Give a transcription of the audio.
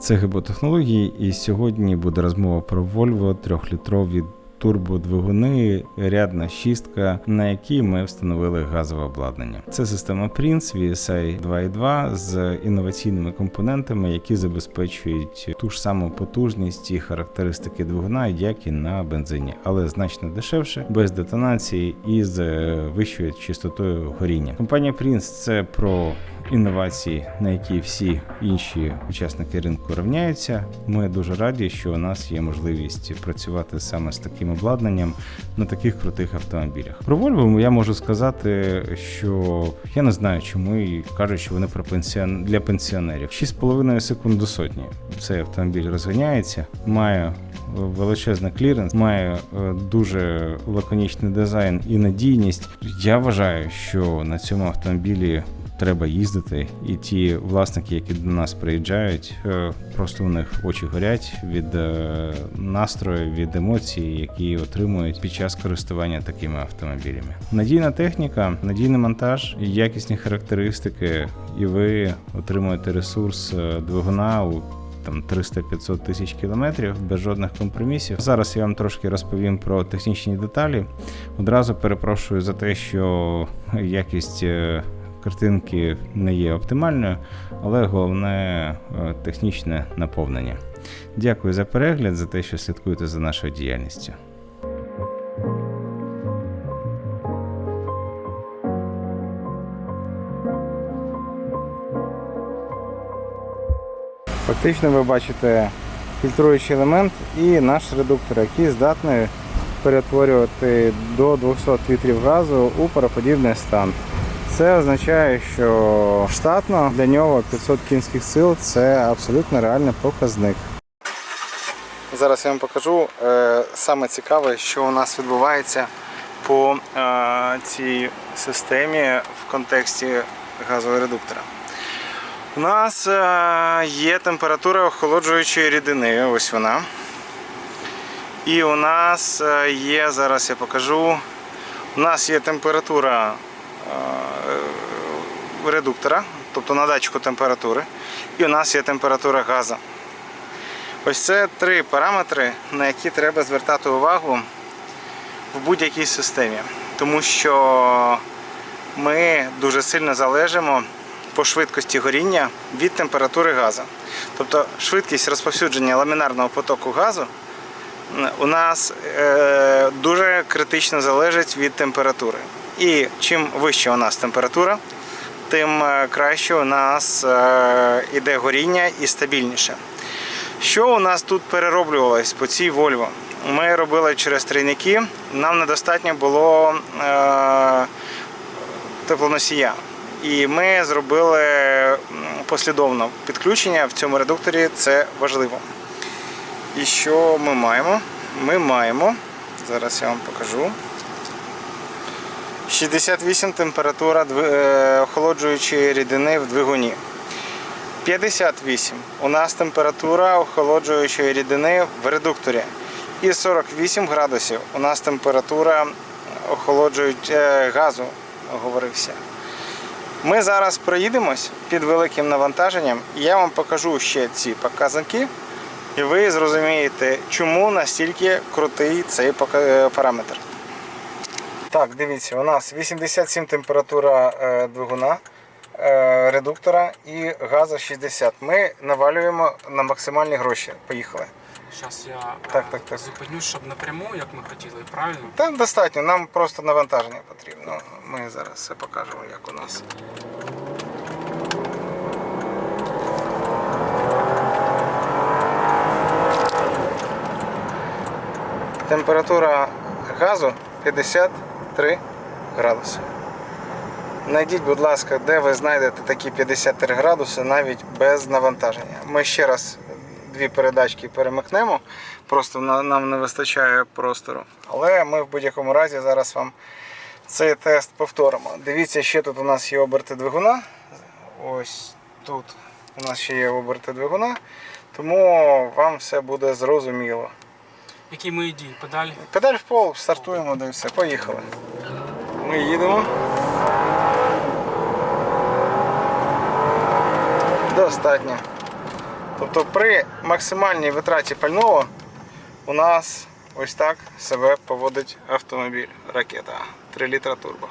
Це ГБ-технології, і сьогодні буде розмова про Volvo трьохлітрові турбодвигуни, рядна шістка, на якій ми встановили газове обладнання. Це система Prince VSI 2.2 з інноваційними компонентами, які забезпечують ту ж саму потужність і характеристики двигуна, як і на бензині, але значно дешевше, без детонації і з е, вищою частотою горіння. Компанія Prince – це про інновації, на які всі інші учасники ринку рівняються. Ми дуже раді, що у нас є можливість працювати саме з таким обладнанням на таких крутих автомобілях. Про Volvo я можу сказати, що я не знаю, чому кажуть, що вони про пенсіон... для пенсіонерів. 6,5 секунд до сотні. Цей автомобіль розганяється, має величезний кліренс, має е, дуже лаконічний дизайн і надійність. Я вважаю, що на цьому автомобілі треба їздити, і ті власники, які до нас приїжджають, е, просто у них очі горять від е, настрою, від емоцій, які отримують під час користування такими автомобілями. Надійна техніка, надійний монтаж, якісні характеристики, і ви отримуєте ресурс е, двигуна у там 300-500 тисяч кілометрів без жодних компромісів. Зараз я вам трошки розповім про технічні деталі. Одразу перепрошую за те, що якість картинки не є оптимальною, але головне е, технічне наповнення. Дякую за перегляд, за те, що слідкуєте за нашою діяльністю. Фактично ви бачите фільтруючий елемент і наш редуктор, який здатний перетворювати до 200 літрів газу у пароподібний стан. Це означає, що штатно для нього 500 кінських сил це абсолютно реальний показник. Зараз я вам покажу е, саме цікаве, що у нас відбувається по е, цій системі в контексті газового редуктора. У нас е, є температура охолоджуючої рідини, ось вона. І у нас є, зараз я покажу, у нас є температура редуктора, тобто на датчику температури, і у нас є температура газу. Ось це три параметри, на які треба звертати увагу в будь-якій системі. Тому що ми дуже сильно залежимо по швидкості горіння від температури газу. Тобто швидкість розповсюдження ламінарного потоку газу у нас е, дуже критично залежить від температури. І чим вища у нас температура, тим е, краще у нас е, іде горіння і стабільніше. Що у нас тут перероблювалось по цій Volvo? Ми робили через трійники, нам недостатньо було е, теплоносія. І ми зробили послідовно підключення в цьому редукторі, це важливо. І що ми маємо? Ми маємо, зараз я вам покажу. 68 температура е, охолоджуючої рідини в двигуні. 58 у нас температура охолоджуючої рідини в редукторі. І 48 градусів у нас температура охолоджуючого газу, оговорився. Ми зараз проїдемось під великим навантаженням, я вам покажу ще ці показники, і ви зрозумієте, чому настільки крутий цей е, параметр. Так, дивіться, у нас 87 температура е, двигуна, е, редуктора і газу 60. Ми навалюємо на максимальні гроші. Поїхали. Зараз я Так, е, так, так. зупинюсь, щоб напряму, як ми хотіли, правильно? Там достатньо, нам просто навантаження потрібно. Ми зараз все покажемо, як у нас. Температура газу 53 градуси. Найдіть, будь ласка, де ви знайдете такі 53 градуси навіть без навантаження. Ми ще раз дві передачки перемикнемо, просто нам не вистачає простору. Але ми в будь-якому разі зараз вам цей тест повторимо. Дивіться, ще тут у нас є оберти двигуна. Ось тут у нас ще є оберти двигуна, тому вам все буде зрозуміло. Які мої дії? Педаль? Педаль в пол, стартуємо, де все, поїхали. Ми їдемо. Достатньо. Тобто при максимальній витраті пального у нас ось так себе поводить автомобіль ракета 3 літра турбо.